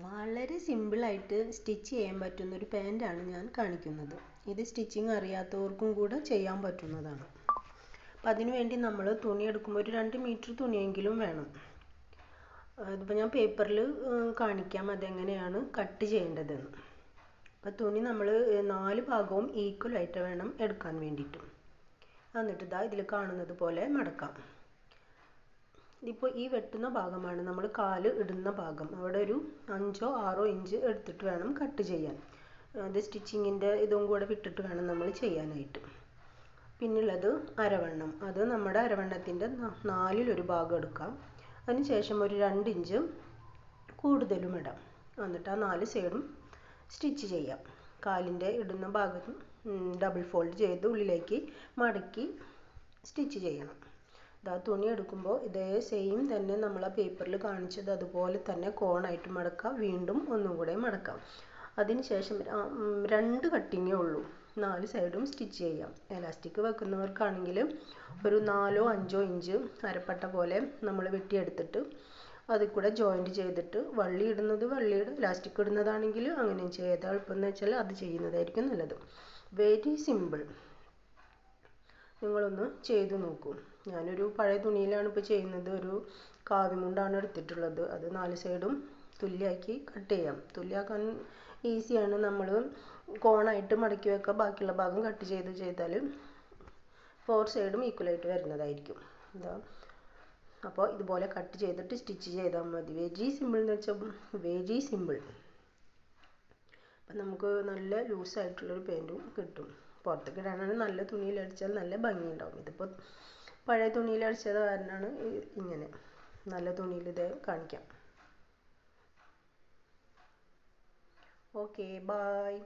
വളരെ സിമ്പിളായിട്ട് സ്റ്റിച്ച് ചെയ്യാൻ പറ്റുന്ന ഒരു പാന്റാണ് ഞാൻ കാണിക്കുന്നത്. ഇത് സ്റ്റിച്ചിങ് അറിയാത്തവർക്കും കൂടെ ചെയ്യാൻ പറ്റുന്നതാണ്. അപ്പം അതിന് വേണ്ടി നമ്മൾ തുണി എടുക്കുമ്പോൾ ഒരു രണ്ട് മീറ്റർ തുണിയെങ്കിലും വേണം. അതിപ്പോൾ ഞാൻ പേപ്പറിൽ കാണിക്കാം അതെങ്ങനെയാണ് കട്ട് ചെയ്യേണ്ടതെന്ന്. അപ്പോൾ തുണി നമ്മൾ നാല് ഭാഗവും ഈക്വൽ ആയിട്ട് വേണം എടുക്കാൻ വേണ്ടിയിട്ട്. എന്നിട്ട് ഇതാ ഇതിൽ കാണുന്നത് പോലെ മടക്കാം ഇപ്പോൾ ഈ വെട്ടുന്ന ഭാഗമാണ്. നമ്മൾ കാൽ ഇടുന്ന ഭാഗം. അവിടെ ഒരു അഞ്ചോ ആറോ ഇഞ്ച് എടുത്തിട്ട് വേണം കട്ട് ചെയ്യാൻ. അത് സ്റ്റിച്ചിങ്ങിന്റെ ഇതും കൂടെ വിട്ടിട്ട് വേണം നമ്മൾ ചെയ്യാനായിട്ട്. പിന്നുള്ളത് അരവണ്ണം. അത് നമ്മുടെ അരവണ്ണത്തിന്റെ നാലിലൊരു ഭാഗം എടുക്കാം. അതിനുശേഷം ഒരു രണ്ട് ഇഞ്ച് കൂടുതലും ഇടാം. എന്നിട്ട് ആ നാല് സൈഡും സ്റ്റിച്ച് ചെയ്യാം. കാലിന്റെ ഇടുന്ന ഭാഗം ഡബിൾ ഫോൾഡ് ചെയ്ത് ഉള്ളിലേക്ക് മടക്കി സ്റ്റിച്ച് ചെയ്യണം. ഇതാ തുണി എടുക്കുമ്പോൾ ഇതേ സെയിം തന്നെ നമ്മൾ ആ പേപ്പറിൽ കാണിച്ചത് അതുപോലെ തന്നെ കോണായിട്ട് മടക്കാം. വീണ്ടും ഒന്നും കൂടെ മടക്കാം. അതിനുശേഷം രണ്ട് കട്ടിങ്ങേ ഉള്ളൂ. നാല് സൈഡും സ്റ്റിച്ച് ചെയ്യാം. എലാസ്റ്റിക് വെക്കുന്നവർക്കാണെങ്കിൽ ഒരു നാലോ അഞ്ചോ ഇഞ്ച് അരപ്പട്ട പോലെ നമ്മൾ വെട്ടിയെടുത്തിട്ട് അതിൽ കൂടെ ജോയിന്റ് ചെയ്തിട്ട് വള്ളി ഇടുന്നത് വള്ളിയുടെ ഇലാസ്റ്റിക് ഇടുന്നതാണെങ്കിൽ അങ്ങനെ ചെയ്താൽ എളുപ്പം എന്ന് വെച്ചാൽ അത് ചെയ്യുന്നതായിരിക്കും നല്ലത്. വെരി സിമ്പിൾ നിങ്ങളൊന്ന് ചെയ്തു നോക്കൂ. ഞാനൊരു പഴയ തുണിയിലാണ് ഇപ്പോൾ ചെയ്യുന്നത്. ഒരു കാവിമുണ്ടാണ് എടുത്തിട്ടുള്ളത്. അത് നാല് സൈഡും തുല്യാക്കി കട്ട് ചെയ്യാം. തുല്യാക്കാൻ ഈസിയാണ്. നമ്മൾ കോണായിട്ട് മടക്കി വെക്കുക. ബാക്കിയുള്ള ഭാഗം കട്ട് ചെയ്ത് ചെയ്താൽ ഫോർ സൈഡും ഈക്വലായിട്ട് വരുന്നതായിരിക്കും. എന്താ അപ്പോൾ ഇതുപോലെ കട്ട് ചെയ്തിട്ട് സ്റ്റിച്ച് ചെയ്താൽ മതി. വെരി സിമ്പിൾ എന്ന് വെച്ചാൽ വെരി സിമ്പിൾ അപ്പം നമുക്ക് നല്ല ലൂസായിട്ടുള്ളൊരു പാന്റും കിട്ടും. പുറത്തേക്ക് ഇടാനാണ്. നല്ല തുണിയിൽ അടിച്ചാൽ നല്ല ഭംഗിയുണ്ടാവും. ഇതിപ്പോൾ പഴയ തുണിയിൽ അടിച്ചത് കാരണമാണ് ഇങ്ങനെ. നല്ല തുണിയിൽ ഇത് കാണിക്കാം. Okay bye